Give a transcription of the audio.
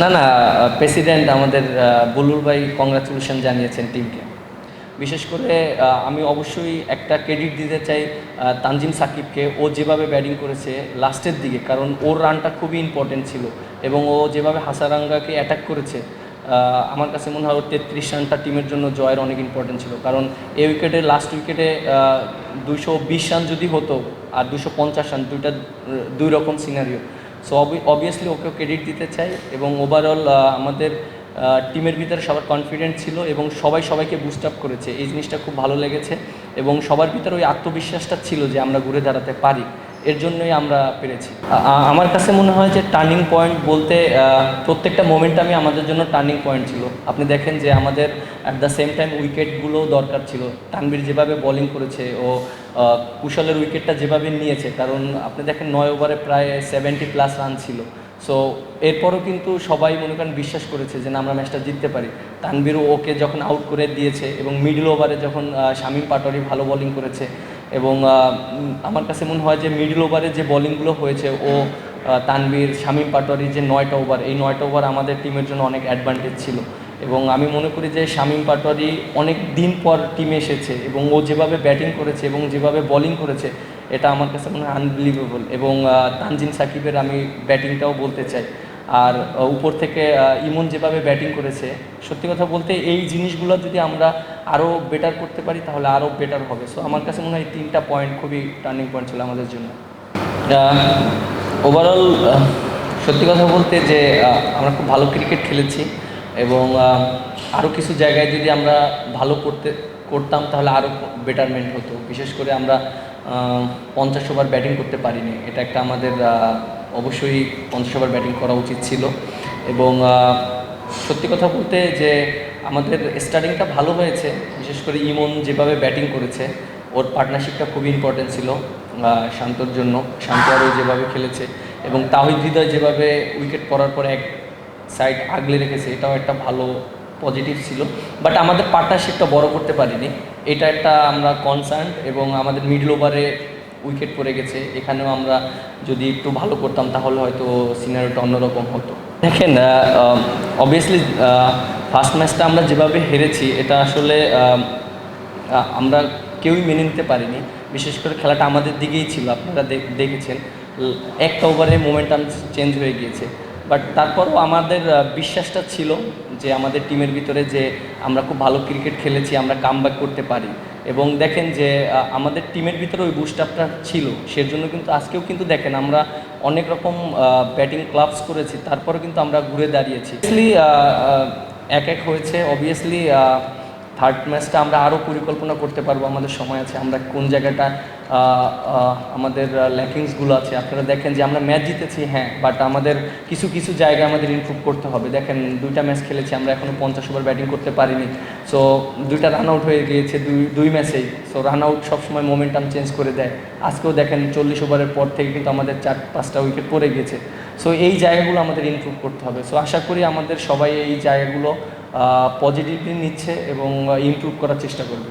না না প্রেসিডেন্ট আমাদের বুলুর ভাই কংগ্রাচুলেশন জানিয়েছেন টিমকে বিশেষ করে আমি অবশ্যই একটা ক্রেডিট দিতে চাই তানজিম সাকিবকে। ও যেভাবে ব্যাটিং করেছে লাস্টের দিকে, কারণ ওর রানটা খুবই ইম্পর্টেন্ট ছিল এবং ও যেভাবে হাসারাঙ্গাকে অ্যাটাক করেছে আমার কাছে মনে হয় ওর তেত্রিশ রানটা টিমের জন্য জয়ের অনেক ইম্পর্টেন্ট ছিল। কারণ এই উইকেটে লাস্ট উইকেটে দুশো বিশ রান যদি হতো, আর দুশো পঞ্চাশ রান, দুইটা, দুই রকম সিনারিও সো অবভিয়াসলি ওকেও ক্রেডিট দিতে চাই এবং ওভারঅল আমাদের টিমের ভিতরে সবার কনফিডেন্ট ছিল এবং সবাই সবাইকে বুস্ট আপ করেছে। এই জিনিসটা খুব ভালো লেগেছে এবং সবার ভিতরে ওই আত্মবিশ্বাসটা ছিল যে আমরা ঘুরে দাঁড়াতে পারি। এর জন্যই আমরা পেরেছি। আমার কাছে মনে হয় যে টার্নিং পয়েন্ট বলতে প্রত্যেকটা মোমেন্টামই আমাদের জন্য টার্নিং পয়েন্ট ছিল। আপনি দেখেন যে আমাদের অ্যাট দ্য সেম টাইম উইকেটগুলোও দরকার ছিল। তানবীর যেভাবে বোলিং করেছে, ও কুশলের উইকেটটা যেভাবে নিয়েছে, কারণ আপনি দেখেন নয় ওভারে প্রায় সেভেন্টি প্লাস রান ছিল। সো এরপরও কিন্তু সবাই মনে করেন বিশ্বাস করেছে যে না, আমরা ম্যাচটা জিততে পারি। তানবীরও ওকে যখন আউট করে দিয়েছে এবং মিডল ওভারে যখন শামীম পাটোয়ারি ভালো বলিং করেছে এবং আমার কাছে মনে হয় যে মিডল ওভারে যে বোলিংগুলো হয়েছে ও তানবীর শামীম পাটোয়ারি যে নয়টা ওভার এই নয়টা ওভার আমাদের টিমের জন্য অনেক অ্যাডভান্টেজ ছিল। এবং আমি মনে করি যে শামীম পাটোয়ারি অনেক দিন পর টিমে এসেছে এবং ও যেভাবে ব্যাটিং করেছে এবং যেভাবে বোলিং করেছে এটা আমার কাছে মনে হয় আনবিলিভেবল এবং আহ, তানজিম সাকিবের আমি ব্যাটিংটাও বলতে চাই। আর উপর থেকে ইমন যেভাবে ব্যাটিং করেছে, সত্যি কথা বলতে এই জিনিসগুলো যদি আমরা আরও বেটার করতে পারি, তাহলে আরও বেটার হবে। সো আমার কাছে মনে হয় তিনটা পয়েন্ট খুবই টার্নিং পয়েন্ট ছিল আমাদের জন্য। ওভারঅল সত্যি কথা বলতে যে আমরা খুব ভালো ক্রিকেট খেলেছি এবং আরও কিছু জায়গায় যদি আমরা ভালো করতে, করতাম, তাহলে আরও বেটারমেন্ট হতো। বিশেষ করে আমরা পঞ্চাশ ওভার ব্যাটিং করতে পারিনি। এটা একটা আমাদের অবশ্যই পঞ্চাশ ওভার ব্যাটিং করা উচিত ছিল। এবং সত্যি কথা বলতে যে আমাদের স্টার্টিংটা ভালো হয়েছে, বিশেষ করে ইমন যেভাবে ব্যাটিং করেছে, ওর পার্টনারশিপটা খুবই ইম্পর্টেন্ট ছিল শান্তর জন্য। শান্ত আরও যেভাবে খেলেছে এবং তাহিদ হৃদয় যেভাবে উইকেট পড়ার পর এক সাইড আগলে রেখেছে, এটাও একটা ভালো পজিটিভ ছিল। বাট আমাদের পার্টনারশিপটা বড় করতে পারিনি। এটা একটা আমরা কনসার্ন এবং আমাদের মিডল ওভারে উইকেট পড়ে গেছে। এখানেও আমরা যদি একটু ভালো করতাম, তাহলে হয়তো সিনারিওটা অন্যরকম হতো। দেখেন অবভিয়াসলি ফার্স্ট ম্যাচটা আমরা যেভাবে হেরেছি, এটা আসলে আমরা কেউই মেনে নিতে পারিনি। বিশেষ করে খেলাটা আমাদের দিকেই ছিল, আপনারা দেখ- দেখেছেন। একটা ওভারে মোমেন্টাম চেঞ্জ হয়ে গিয়েছে। বাট তারপরও আমাদের বিশ্বাসটা ছিল যে আমাদের টিমের ভিতরে যে আমরা খুব ভালো ক্রিকেট খেলেছি, আমরা কাম করতে পারি। এবং দেখেন যে আমাদের টিমের ভিতরে ওই বুস্টাপটা ছিল, সেজন্য কিন্তু আজকেও কিন্তু দেখেন আমরা অনেক রকম ব্যাটিং ক্লাবস করেছি, তারপরে কিন্তু আমরা ঘুরে দাঁড়িয়েছি। এক এক হয়েছে অবভিয়াসলি থার্ড ম্যাচটা আমরা আরও পরিকল্পনা করতে পারব, আমাদের সময় আছে, আমরা কোন জায়গাটা আমাদের ল্যাকিংসগুলো আছে। আপনারা দেখেন যে আমরা ম্যাচ জিতেছি হ্যাঁ বাট আমাদের কিছু কিছু জায়গায় আমাদের ইমপ্রুভ করতে হবে। দেখেন, দুইটা ম্যাচ খেলেছি, আমরা এখনও পঞ্চাশ ওভার ব্যাটিং করতে পারিনি। সো দুইটা রান আউট হয়ে গিয়েছে দুই দুই ম্যাচেই। সো রান আউট সবসময় মোমেন্টাম চেঞ্জ করে দেয়। আজকেও দেখেন, চল্লিশ ওভারের পর থেকে কিন্তু আমাদের চার, পাঁচটা উইকেট পড়ে গিয়েছে। সো এই জায়গাগুলো আমাদের ইমপ্রুভ করতে হবে। সো আশা করি আমাদের সবাই এই জায়গাগুলো পজিটিভলি নিচ্ছে এবং ইমপ্রুভ করার চেষ্টা করবে।